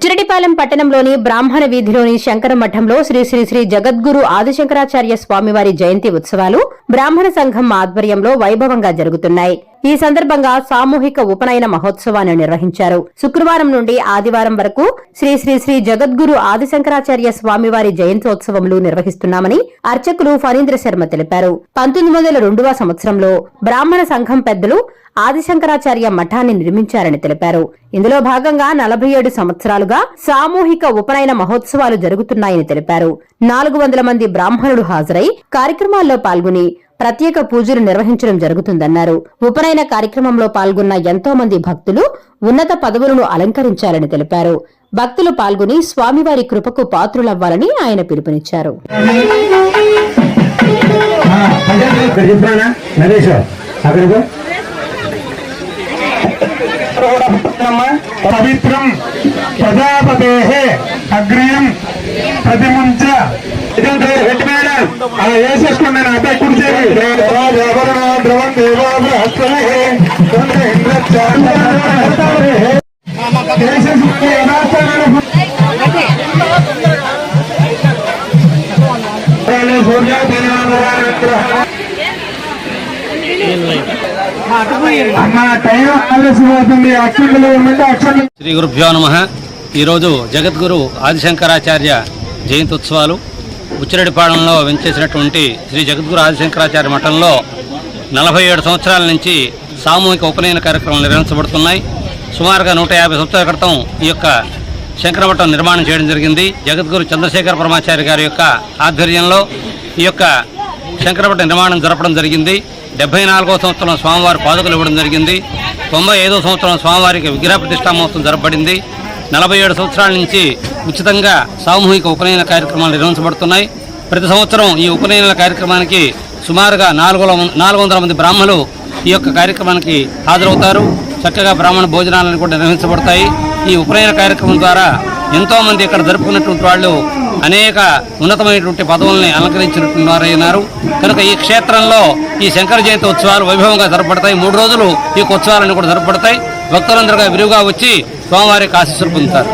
ఉచ్చిరెడ్డిపాలెం పట్టణంలోని బ్రాహ్మణ వీధిలోని శంకర మఠంలో శ్రీ శ్రీ శ్రీ జగద్గురు ఆదిశంకరాచార్య స్వామివారి జయంతి ఉత్సవాలు బ్రాహ్మణ సంఘం ఆధ్వర్యంలో వైభవంగా జరుగుతున్నాయి. ఈ సందర్భంగా సామూహిక ఉపనయన మహోత్సవాన్ని నిర్వహించారు. శుక్రవారం నుండి ఆదివారం వరకు శ్రీ శ్రీ శ్రీ జగద్గురు ఆదిశంకరాచార్య స్వామివారి జయంతోత్సవములు నిర్వహిస్తున్నామని అర్చకులు ఫణీంద్ర శర్మ తెలిపారు. పంతొమ్మిది వందల రెండవ సంవత్సరంలో బ్రాహ్మణ సంఘం పెద్దలు ఆదిశంకరాచార్య మఠాన్ని నిర్మించారని తెలిపారు. ఇందులో భాగంగా నలభై ఏడు సంవత్సరాలుగా సామూహిక ఉపనయన మహోత్సవాలు జరుగుతున్నాయని తెలిపారు. నాలుగు వందల మంది బ్రాహ్మణులు హాజరై కార్యక్రమాల్లో పాల్గొని ప్రత్యేక పూజలు నిర్వహించడం జరుగుతుందన్నారు. ఉపనయన కార్యక్రమంలో పాల్గొన్న ఎంతో మంది భక్తులు ఉన్నత పదవులను అలంకరించాలని తెలిపారు. భక్తులు పాల్గొని స్వామివారి కృపకు పాత్రులవ్వాలని ఆయన పిలుపునిచ్చారు. పవిత్రం ప్రజాపతే అగ్రయం ప్రతిముంచ. ఇదంతా మేడం. అలా అబ్బాయి ద్రవం శ్రీ గురుభ్యో నమ. ఈరోజు జగద్గురు ఆదిశంకరాచార్య జయంతి ఉత్సవాలు ఉచ్చిరెడ్డిపాళెంలో వెంచేసినటువంటి శ్రీ జగద్గురు ఆదిశంకరాచార్య మఠంలో నలభై ఏడు సంవత్సరాల నుంచి సామూహిక ఉపనయన కార్యక్రమాలు నిర్వహించబడుతున్నాయి. సుమారుగా నూట యాభై సంవత్సరాల క్రితం ఈ యొక్క శంకరమఠం నిర్మాణం చేయడం జరిగింది. జగద్గురు చంద్రశేఖర పరమాచార్య గారి యొక్క ఆధ్వర్యంలో ఈ యొక్క శంకరమఠ నిర్మాణం జరపడం జరిగింది. డెబ్బై నాలుగో సంవత్సరం స్వామివారి పాదుకలు ఇవ్వడం జరిగింది. తొంభై ఐదో సంవత్సరం స్వామివారికి విగ్రహ ప్రతిష్టా మహోత్సవం జరపబడింది. నలభై ఏడు సంవత్సరాల నుంచి ఉచితంగా సామూహిక ఉపనయన కార్యక్రమాలు నిర్వహించబడుతున్నాయి. ప్రతి సంవత్సరం ఈ ఉపనయన కార్యక్రమానికి సుమారుగా నాలుగు నాలుగు వందల మంది బ్రాహ్మణులు ఈ యొక్క కార్యక్రమానికి హాజరవుతారు. చక్కగా బ్రాహ్మణ భోజనాలను కూడా నిర్వహించబడతాయి. ఈ ఉపనయన కార్యక్రమం ద్వారా ఎంతోమంది ఇక్కడ జరుపుకున్నటువంటి వాళ్ళు అనేక ఉన్నతమైనటువంటి పదవుల్ని అలంకరించినటువంటి వారైనారు కనుక ఈ క్షేత్రంలో ఈ శంకర జయంతి ఉత్సవాలు వైభవంగా జరపడతాయి మూడు రోజులు ఈ యొక్క ఉత్సవాలన్నీ కూడా జరపడతాయి భక్తులందరూ విరివిగా వచ్చి స్వామివారికి ఆశీస్సులు పొందుతారు.